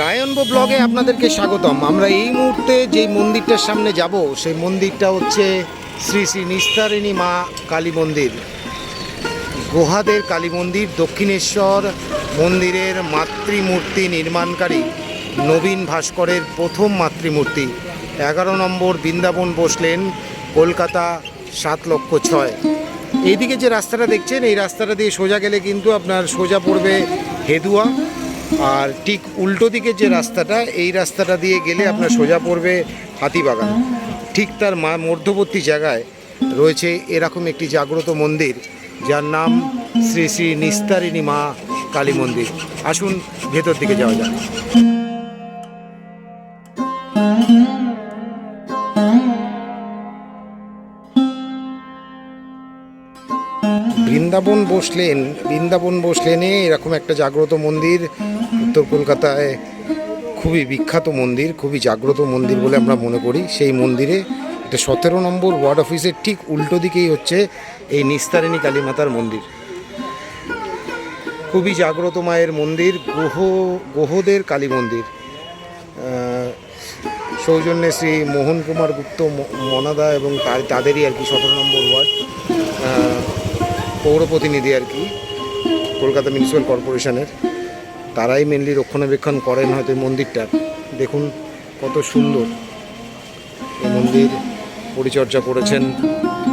রায়নব ব্লগে আপনাদেরকে স্বাগতম। আমরা এই মুহূর্তে যেই মন্দিরটার সামনে যাব, সেই মন্দিরটা হচ্ছে শ্রী শ্রী নিস্তারিণী মা কালী মন্দির। গোহাদের কালী মন্দির, দক্ষিণেশ্বর মন্দিরের মাতৃমূর্তি নির্মাণকারী নবীন ভাস্করের প্রথম মাতৃমূর্তি। এগারো নম্বর বৃন্দাবন বসলেন কলকাতা সাত লক্ষ ছয়। এইদিকে যে রাস্তাটা দেখছেন, এই রাস্তাটা দিয়ে সোজা গেলে কিন্তু আপনার সোজা পড়বে হেদুয়া। আর ঠিক উল্টো দিকে যে রাস্তাটা, এই রাস্তাটা দিয়ে গেলে আপনার সোজা পড়বে হাতিবাগান। ঠিক তার মধ্যবর্তী জায়গায় রয়েছে এরকম একটি জাগ্রত মন্দির, যার নাম শ্রী শ্রী নিস্তারিণী মা কালী মন্দির। আসুন ভেতর দিকে যাওয়া যাক। বৃন্দাবন বসলেন, বৃন্দাবন বসলেনে এরকম একটা জাগ্রত মন্দির, উত্তর কলকাতায় খুবই বিখ্যাত মন্দির, খুবই জাগ্রত মন্দির বলে আমরা মনে করি। সেই মন্দিরে এটা সতেরো নম্বর ওয়ার্ড অফিসের ঠিক উল্টো দিকেই হচ্ছে এই নিস্তারিণী কালী মাতার মন্দির। খুবই জাগ্রত মায়ের মন্দির, গ্রহ, গ্রহদের কালী মন্দির। সৌজন্যে শ্রী মোহন কুমার গুপ্ত মনাদা এবং তাদেরই আর কি সতেরো নম্বর ওয়ার্ড। পৌর প্রতিনিধি আর কি, কলকাতা মিউনিসিপ্যাল কর্পোরেশনের তারাই মেনলি রক্ষণাবেক্ষণ করেন হয়তো এই মন্দিরটার দেখুন কত সুন্দর এই মন্দির পরিচর্যা করেছেন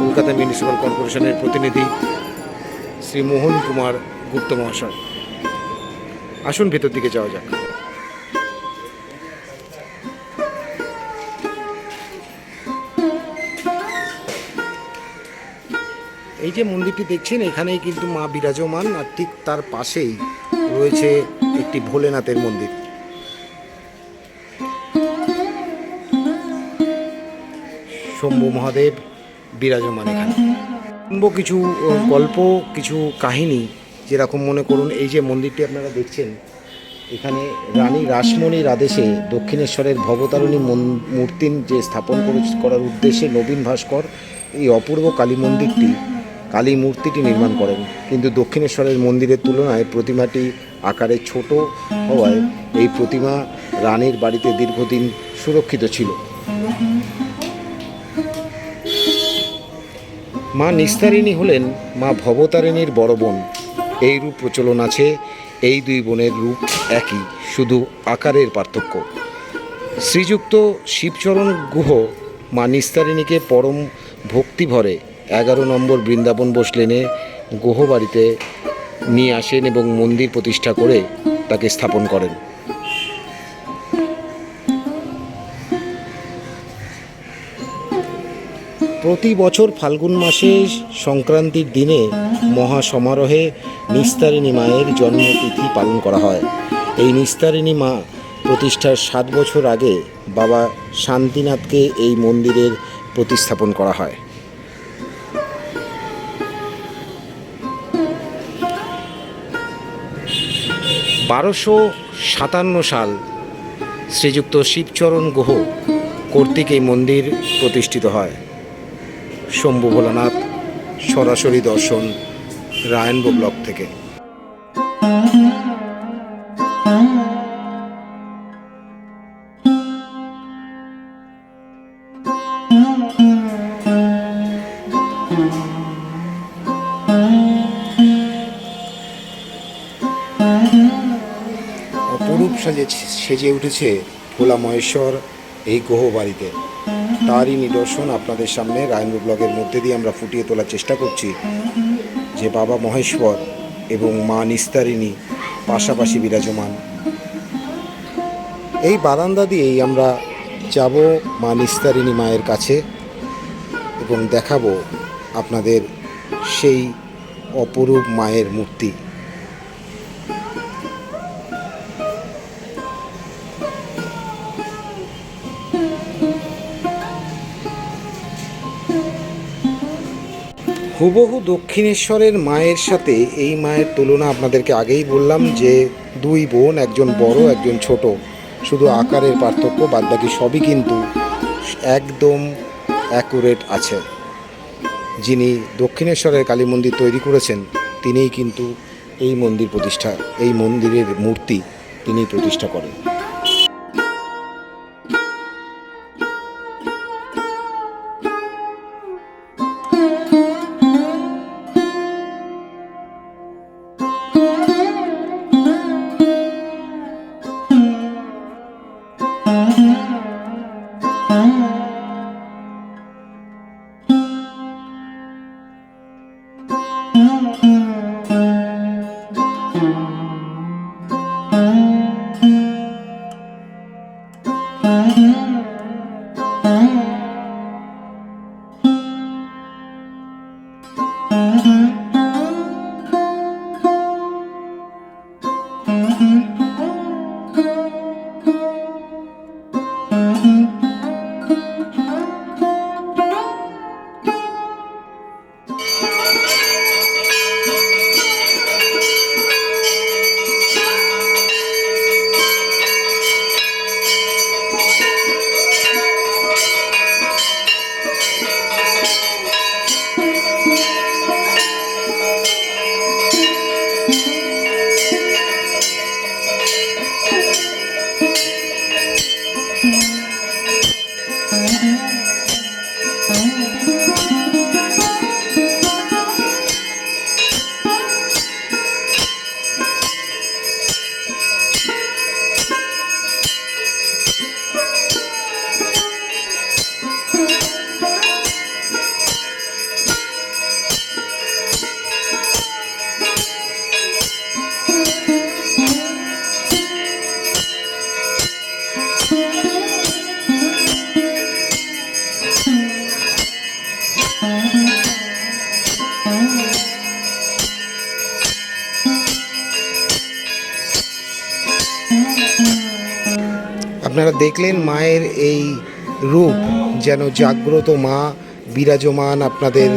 কলকাতা মিউনিসিপ্যাল কর্পোরেশনের প্রতিনিধি শ্রী মোহন কুমার গুপ্ত মহাশয়। আসুন ভেতর দিকে যাওয়া যাক। এই যে মন্দিরটি দেখছেন, এখানেই কিন্তু মা বিরাজমান, আর ঠিক তার পাশেই রয়েছে একটি ভোলেনাথের মন্দির। শম্ভু মহাদেব বিরাজমান এখানে। শুনব কিছু গল্প, কিছু কাহিনী, যেরকম মনে করুন, এই যে মন্দিরটি আপনারা দেখছেন, এখানে রানী রাসমণির আদেশে দক্ষিণেশ্বরের ভবতারণী মূর্তি যে স্থাপন করার উদ্দেশ্যে নবীন ভাস্কর এই অপূর্ব কালী মন্দিরটি কালী মূর্তিটি নির্মাণ করেন। কিন্তু দক্ষিণেশ্বরের মন্দিরের তুলনায় প্রতিমাটি আকারে ছোট হওয়ায় এই প্রতিমা রানীর বাড়িতে দীর্ঘদিন সুরক্ষিত ছিল। মা নিস্তারিণী হলেন মা ভবতারিণীর বড় বোন। এই রূপ প্রচলন আছে, এই দুই বোনের রূপ একই, শুধু আকারের পার্থক্য। শ্রীযুক্ত শিবচরণ গুহ মা নিস্তারিণীকে পরম ভক্তি ভরে এগারো নম্বর বৃন্দাবন বসলেনে গুহ বাড়িতে নিয়ে আসেন এবং মন্দির প্রতিষ্ঠা করে তাকে স্থাপন করেন। প্রতি বছর ফাল্গুন মাসে সংক্রান্তির দিনে মহা সমারোহে নিস্তারিণী মায়ের জন্মতিথি পালন করা হয়। এই নিস্তারিণী মা প্রতিষ্ঠার সাত বছর আগে বাবা শান্তিনাথকে এই মন্দিরের প্রতিস্থাপন করা হয়। বারোশো সাতান্ন সাল শ্রীযুক্ত শিবচরণ গুহ কর্তৃক এই মন্দির প্রতিষ্ঠিত হয়। শম্ভু ভোলানাথ সরাসরি দর্শন রায়নবো ব্লক থেকে। অপরূপ সাজে সেজে উঠেছে ভোলা মহেশ্বর এই গ্রহ বাড়িতে। তারই নিদর্শন আপনাদের সামনে রায়নবো ব্লগের মধ্যে দিয়ে আমরা ফুটিয়ে তোলার চেষ্টা করছি। যে বাবা মহেশ্বর এবং মা নিস্তারিণী পাশাপাশি বিরাজমান। এই বারান্দা দিয়েই আমরা যাব মা নিস্তারিণী মায়ের কাছে এবং দেখাবো আপনাদের সেই অপরূপ মায়ের মূর্তি। হুবহু দক্ষিণেশ্বরের মায়ের সাথে এই মায়ের তুলনা আপনাদেরকে আগেই বললাম যে দুই বোন, একজন বড়, একজন ছোট। শুধু আকারের পার্থক্য, বাদবাকি সবই কিন্তু একদম অ্যাকুরেট আছে। যিনি দক্ষিণেশ্বরের কালী মন্দির তৈরি করেছেন, তিনিই কিন্তু এই মন্দির প্রতিষ্ঠা, এই মন্দিরের মূর্তি তিনি প্রতিষ্ঠা করেন। Música Música আপনারা দেখলেন মায়ের এই রূপ, যেন জাগ্রত মা, বিরাজমান আপনাদের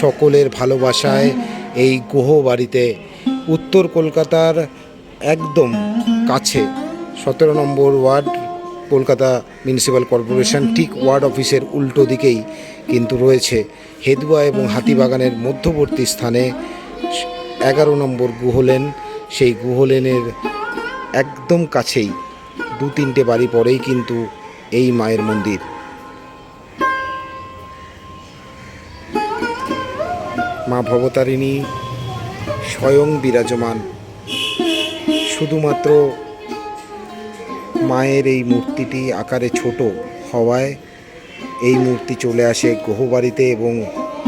সকলের ভালোবাসায় এই গুহ বাড়িতে। উত্তর কলকাতার একদম কাছে, সতেরো number ward, Kolkata municipal corporation, ঠিক ওয়ার্ড অফিসের উল্টো দিকেই কিন্তু রয়েছে। হেদুয়া এবং হাতিবাগানের মধ্যবর্তী স্থানে এগারো নম্বর গুহলেন। সেই গুহলেনের একদম কাছেই দু তিনটে বাড়ি পরেই কিন্তু এই মায়ের মন্দির। মা ভবতারিণী স্বয়ং বিরাজমান। শুধুমাত্র মায়ের এই মূর্তিটি আকারে ছোট হওয়ায় এই মূর্তি চলে আসে গৃহবাড়িতে এবং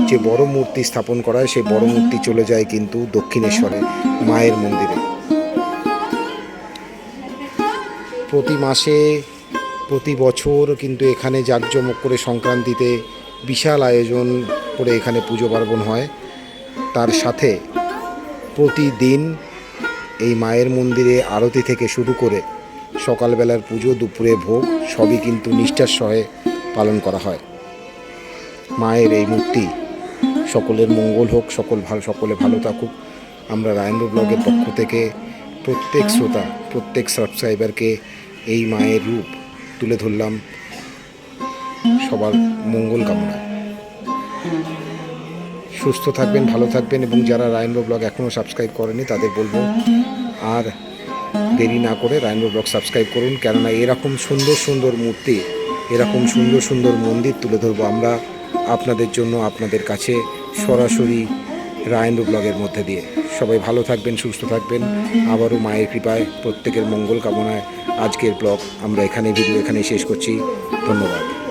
যে বড় মূর্তি স্থাপন করা হয় সেই বড় মূর্তি চলে যায় কিন্তু দক্ষিণেশ্বরে, মায়ের মন্দিরে। প্রতি মাসে, প্রতি বছর কিন্তু এখানে জাঁকজমক করে সংক্রান্তিতে বিশাল আয়োজন করে এখানে পুজো পার্বণ হয়। তার সাথে প্রতিদিন এই মায়ের মন্দিরে আরতি থেকে শুরু করে সকালবেলার পুজো, দুপুরে ভোগ সবই কিন্তু নিষ্ঠার সহে পালন করা হয়। মায়ের এই মূর্তি সকলের মঙ্গল হোক, সকল ভালো, সকলে ভালো থাকুক। আমরা রায়ন্দ্র ব্লগের পক্ষ থেকে প্রত্যেক শ্রোতা, প্রত্যেক সাবস্ক্রাইবারকে এই মায়ের রূপ তুলে ধরলাম সবার মঙ্গল কামনা সুস্থ থাকবেন, ভালো থাকবেন এবং যারা রায়ন্দ্র ব্লগ এখনও সাবস্ক্রাইব করেনি, তাদের বলব আর দেরি না করে রায়ন্দ্র ব্লগ সাবস্ক্রাইব করুন, কেননা এরকম সুন্দর সুন্দর মূর্তি, এরকম সুন্দর সুন্দর মন্দির তুলে ধরবো আমরা আপনাদের জন্য, আপনাদের কাছে সরাসরি রায়ন্দ্র ব্লগের মধ্যে দিয়ে। সবাই ভালো থাকবেন, সুস্থ থাকবেন। আবারও মায়ের কৃপায় প্রত্যেকের মঙ্গল কামনায় আজকের ব্লগ আমরা এখানে, ভিডিও এখানেই শেষ করছি। ধন্যবাদ।